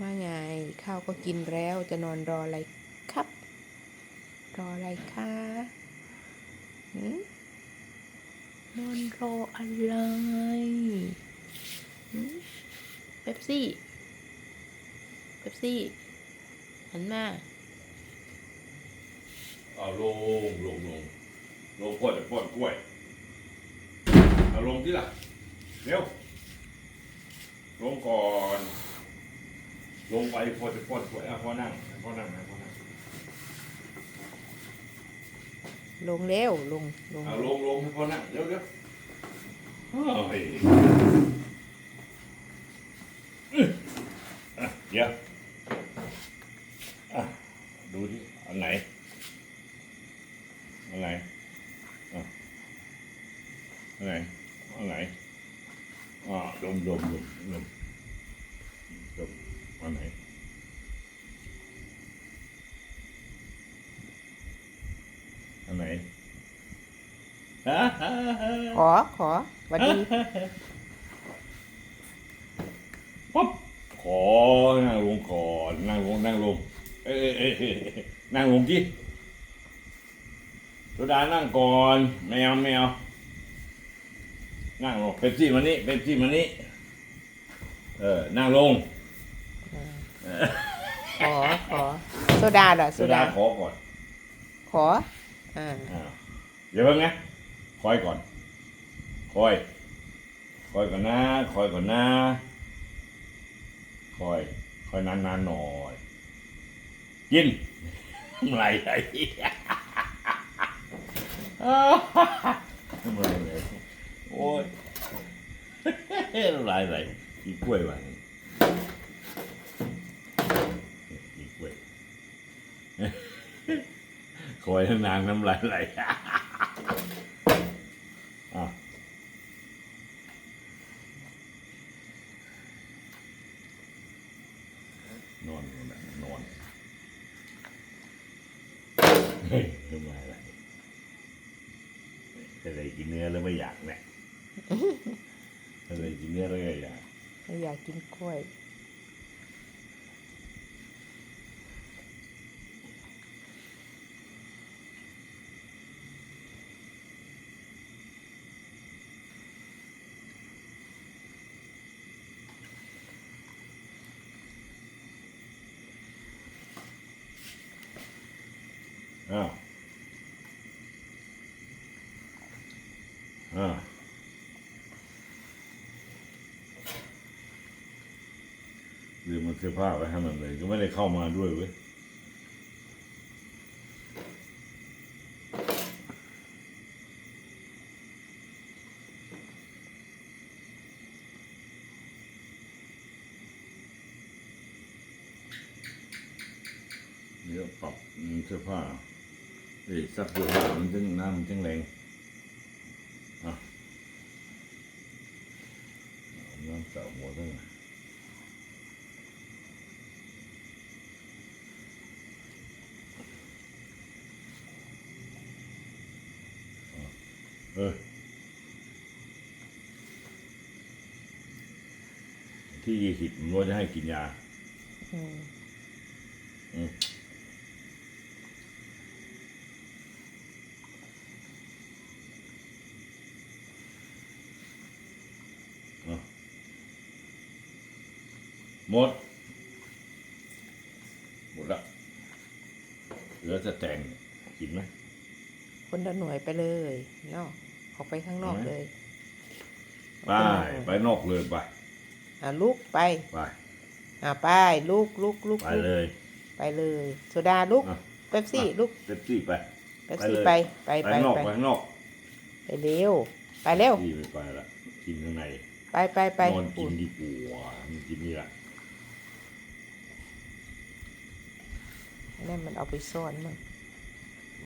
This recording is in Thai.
ว่าไงข้าวก็กินแล้วจะนอนรออะไรครับ รออะไรคะนอนรออะไรเป๊ปซี่เป๊ปซี่หันมาเอาลงลงลงลงก่อนจะป้อนกล้วยเอาลงที่ล่ะเร็วลงก่อน ลงไปพอจะป้อนกล้วยอะพอนั่งพอนั่งนะพอนั่งลงเร็วลงลง เอาลงลงให้พอนั่งเร็วเร็วโอ้ยอื้ออะเดี๋ยวอะดูที่อันไหนอันไหนอะอันไหนอันไหนอ่าดมดมดมดมด มอันไหนอันไหนฮะฮะฮะขอขอหวันดีป๊บขอนั่งลงก่อนนั่งลงนั่งลงเอ้ยเอ้ยเอ้ยเอ้ยนั่งลงที่สุดานั่งก่อนไม่เอาไม่เอานั่งลงเป็นซี่มานี่เป็นซี่มานี่เออนั่งลง ขอขอโซดาเหรอโซสุดาดาขอก่อนขออ่าอ่าเดี๋ยวเพิ่งนะคอยก่อน คอย คอยก่อนนะ คอยก่อนนะ คอย คอยนานๆหน่อย กินไหลไหลไหลไหลโอ้ยไหลไหลกินกล้วยว่ะกิ คอยนางน้ำลายไหลอะนอนนอนเฮ้ยน้ำลายไหลจะได้กินเนื้อแล้วไม่อยากเนี่ยจะได้กินเนื้อแล้วไม่อยาก ไม่อยากกินกล้วย อ้าอ้าวลืมมันเสื้อผ้าไว้ให้มันเลย ก็ไม่ได้เข้ามาด้วยเว้ยเดี๋ยวปรับเสื้อผ้า เอ้ยซักเสื้อผ้ามันจึงน้ำมันจึงแรงอะเอาน้ำสาวหัวตั้งเออที่ยี่สิบมันว่าจะให้กินยา อืม อืมเอา หมด หมดละเหลือจะแต่งกินไหมคนละหน่วยไปเลยเนาะออกไปข้างนอกเอาไหมเลยไปไปนอกเลยไปอ่าลุกไปไปอ่าไปลุกลุกลุกไปลุกเลย ไปเลยโซดาลุกอะเป๊ปซี่ลุกเต็มที่ไปเป๊ปไปซี่เลยไปไปไปไปนอกไปไปข้างนอกไปเร็วไปเร็วที่ไม่ไปละกินข้างในไปไปไปนอนกิอุ่นนดีกว่ามันกินนี่ละ นั่นมันเอาไปซ่อนมั้ง